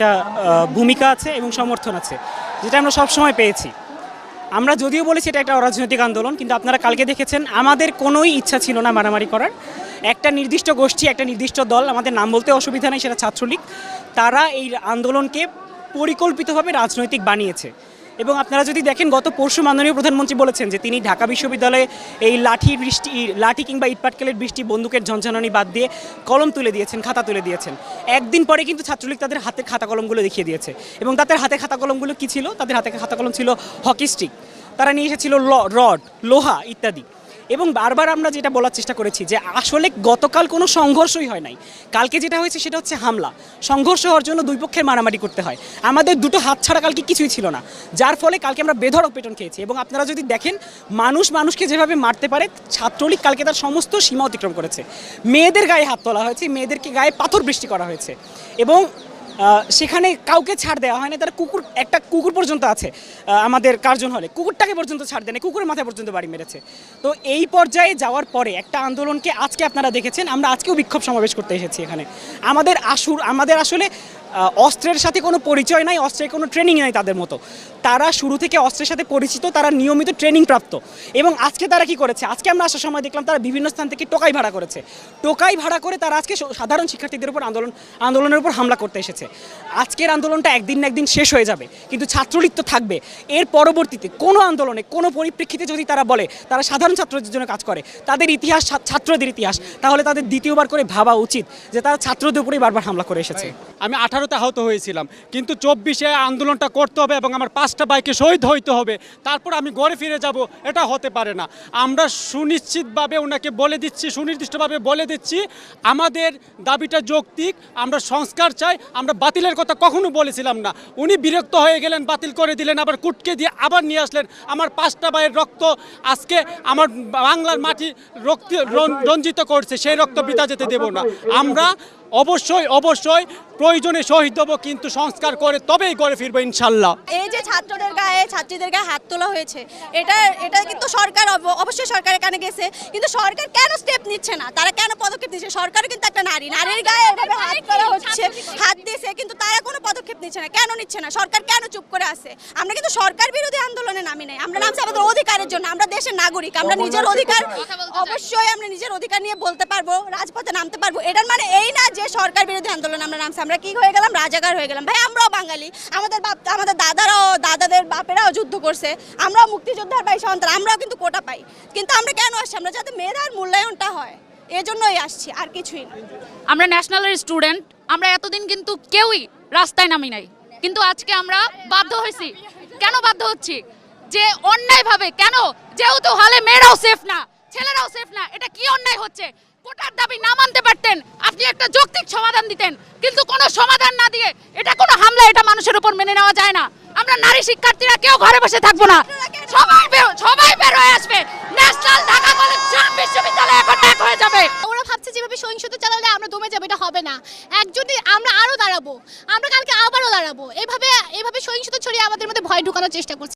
একটা ভূমিকা আছে এবং সমর্থন আছে, যেটা আমরা সব সময় পেয়েছি। আমরা যদিও বলেছি এটা একটা অরাজনৈতিক আন্দোলন, কিন্তু আপনারা কালকে দেখেছেন, আমাদের কোনোই ইচ্ছা ছিল না মারামারি করার। একটা নির্দিষ্ট গোষ্ঠী, একটা নির্দিষ্ট দল, আমাদের নাম বলতে অসুবিধা নেই, সেটা ছাত্রলীগ, তারা এই আন্দোলনকে পরিকল্পিতভাবে রাজনৈতিক বানিয়েছে। এবং আপনারা যদি দেখেন, গত পরশু মাননীয় প্রধানমন্ত্রী বলেছেন যে তিনি ঢাকা বিশ্ববিদ্যালয়ে এই লাঠি বৃষ্টি লাঠি কিংবা ইটপাটকেলের বৃষ্টি, বন্দুকের ঝঞ্ঝানি বাদ দিয়ে কলম তুলে দিয়েছেন, খাতা তুলে দিয়েছেন। একদিন পরে কিন্তু ছাত্রলীগ তাদের হাতে খাতা কলমগুলো দেখিয়ে দিয়েছে। এবং তাদের হাতে খাতা কলমগুলো কী ছিল? তাদের হাতে খাতা কলম ছিল হকি স্টিক। তারা নিয়ে এসেছিল ল- রড, লোহা ইত্যাদি। এবং বারবার আমরা যেটা বলার চেষ্টা করেছি যে আসলে গতকাল কোনো সংঘর্ষই হয় নাই। কালকে যেটা হয়েছে সেটা হচ্ছে হামলা। সংঘর্ষ হওয়ার জন্য দুই পক্ষের মারামারি করতে হয়। আমাদের দুটো হাত ছাড়া কালকে কিছুই ছিল না। যার ফলে কালকে আমরা বেধড়ক পেটন খেয়েছি এবং আপনারা যদি দেখেন, মানুষ মানুষকে যেভাবে মারতে পারে, ছাত্রলীগ কালকে তার সমস্ত সীমা অতিক্রম করেছে। মেয়েদের গায়ে হাত তোলা হয়েছে, মেয়েদেরকে গায়ে পাথর বৃষ্টি করা হয়েছে এবং সেখানে কাউকে ছাড় দেওয়া হয় না তারা কুকুর, একটা কুকুর পর্যন্ত আছে আমাদের কার্জন হলে। কুকুরটাকে পর্যন্ত ছাড় দেয় না কুকুরের মাথা পর্যন্ত বাড়ি মেরেছে। তো এই পর্যায়ে যাওয়ার পরে একটা আন্দোলনকে আজকে আপনারা দেখেছেন, আমরা আজকেও বিক্ষোভ সমাবেশ করতে এসেছি এখানে। আমাদের আসুর, আমাদের আসলে অস্ত্রের সাথে কোনো পরিচয় নাই, অস্ত্রের কোনো ট্রেনিং নাই তাদের মতো। তারা শুরু থেকে অস্ত্রের সাথে পরিচিত, তারা নিয়মিত ট্রেনিং প্রাপ্ত। এবং আজকে তারা কি করেছে? আজকে আমরা আসার সময় দেখলাম তারা বিভিন্ন স্থান থেকে টোকাই ভাড়া করেছে। টোকাই ভাড়া করে তারা আজকে সাধারণ শিক্ষার্থীদের উপর আন্দোলন, আন্দোলনের উপর হামলা করতে এসেছে। আজকের আন্দোলনটা একদিন না একদিন শেষ হয়ে যাবে, কিন্তু ছাত্রলীগ তো থাকবে। এর পরবর্তীতে কোনো আন্দোলনে, কোনো পরিপ্রেক্ষিতে যদি তারা বলে, তারা সাধারণ ছাত্রদের জন্য কাজ করে, তাদের ইতিহাস, ছাত্রদের ইতিহাস, তাহলে তাদের দ্বিতীয়বার করে ভাবা উচিত যে তারা ছাত্রদের উপরেই বারবার হামলা করে এসেছে। আমি আঠারোতে আহত হয়েছিলাম। কিন্তু চব্বিশে আন্দোলনটা করতে হবে এবং আমার পাঁচটা বাইকে শহীদ হইতে হবে। তারপর আমি গড়ে ফিরে যাব, এটা হতে পারে না। আমরা সুনিশ্চিতভাবে ওনাকে বলে দিচ্ছি, সুনির্দিষ্টভাবে বলে দিচ্ছি, আমাদের দাবিটা যৌক্তিক, আমরা সংস্কার চাই, আমরা বাতিলের কথা কখনো বলেছিলাম না। উনি বিরক্ত হয়ে গেলেন, বাতিল করে দিলেন, আবার কুটকে দিয়ে আবার নিয়ে আসলেন। আমার পাঁচটা ভাইয়ের রক্ত আজকে আমার বাংলার মাটি রক্ত রঞ্জিত করছে, সেই রক্ত বৃথা যেতে দেব না। আমরা অবশ্যই অবশ্যই প্রয়োজনে শহীদ দেবো কিন্তু সংস্কার করে তবেই করে ফিরবো ইনশাল্লাহ। এই যে ছাত্রদের গায়ে, ছাত্রীদের গায়ে হাত তোলা হয়েছে, এটা এটা কিন্তু সরকার অবশ্যই সরকারের কানে গেছে, কিন্তু সরকার কেন স্টেপ নিচ্ছে না? তারা কেন পদক্ষেপ নিচ্ছে? সরকার কিন্তু একটা নারী, নারীর গায়ে এভাবে হাত করা হচ্ছে, হাত দিয়েছে, কিন্তু তারা কোনো পদক্ষেপ নিচ্ছে না, কেন নিচ্ছে না? সরকার কেন চুপ করে আছে? আমরা কিন্তু সরকার বিরোধী আন্দোলনে নামি নাই। আমরা নামছি আমাদের অধিকারের জন্য। আমরা দেশের নাগরিক আমরা নিজের অধিকার অবশ্যই আমরা নিজের অধিকার নিয়ে বলতে পারব রাজপথে নামতে পারব। এটার মানে এই না যে সরকার বিরোধী আন্দোলন আমরা নামছি। আমরা কি হয়ে গেলাম? রাজাকার হয়ে গেলাম। ভাই আমরাও বাঙালি। আমাদের বাপ আমাদের দাদারাও দাদাদের বাপেরাও যুদ্ধ করছে। আমরাও মুক্তিযোদ্ধার পাই সন্তান। আমরাও কিন্তু কোটা পাই। কিন্তু আমরা কেন আসছি? আমরা যাতে মেধার মূল্যায়নটা হয়। এজন্যই আসছি আর কিছুই না। আমরা ন্যাশনালের স্টুডেন্ট আমরা এতদিন কিন্তু কেউই রাস্তায় নামি নাই। কিন্তু আজকে আমরা বাধ্য হয়েছি। কেন বাধ্য হচ্ছি? যে অন্যায়ভাবে কেন? যেহেতু হলে মেয়েরাও সেফ না, ছেলেরাও সেফ না, এটা কি অন্যায় হচ্ছে? কোটার দাবি না মানতে পারতেন, আপনি একটা যৌক্তিক সমাধান দিতেন, কিন্তু কোনো সমাধান না দিয়ে এটা কোনো হামলা, এটা মানুষের উপর মেনে নেওয়া যায় না। আমরা নারী শিক্ষার্থীরা কেউ ঘরে বসে থাকব না। সবাই সবাই বের হয়ে আসবে। ন্যাশনাল ঢাকা কলেজ জাম বিশ্ববিদ্যালয় এখন এক হয়ে যাবে। ওরা ভাবছে যেভাবে সহিংসতা চালালে আমরা দমে যাব, এটা হবে না। একজনই আমরা আরও দাঁড়াবো, আমরা কালকে আবারও দাঁড়াবো। এভাবে এভাবে সহিংসতা ছড়িয়ে আমাদের মধ্যে ভয় ঢুকানোর চেষ্টা করছে।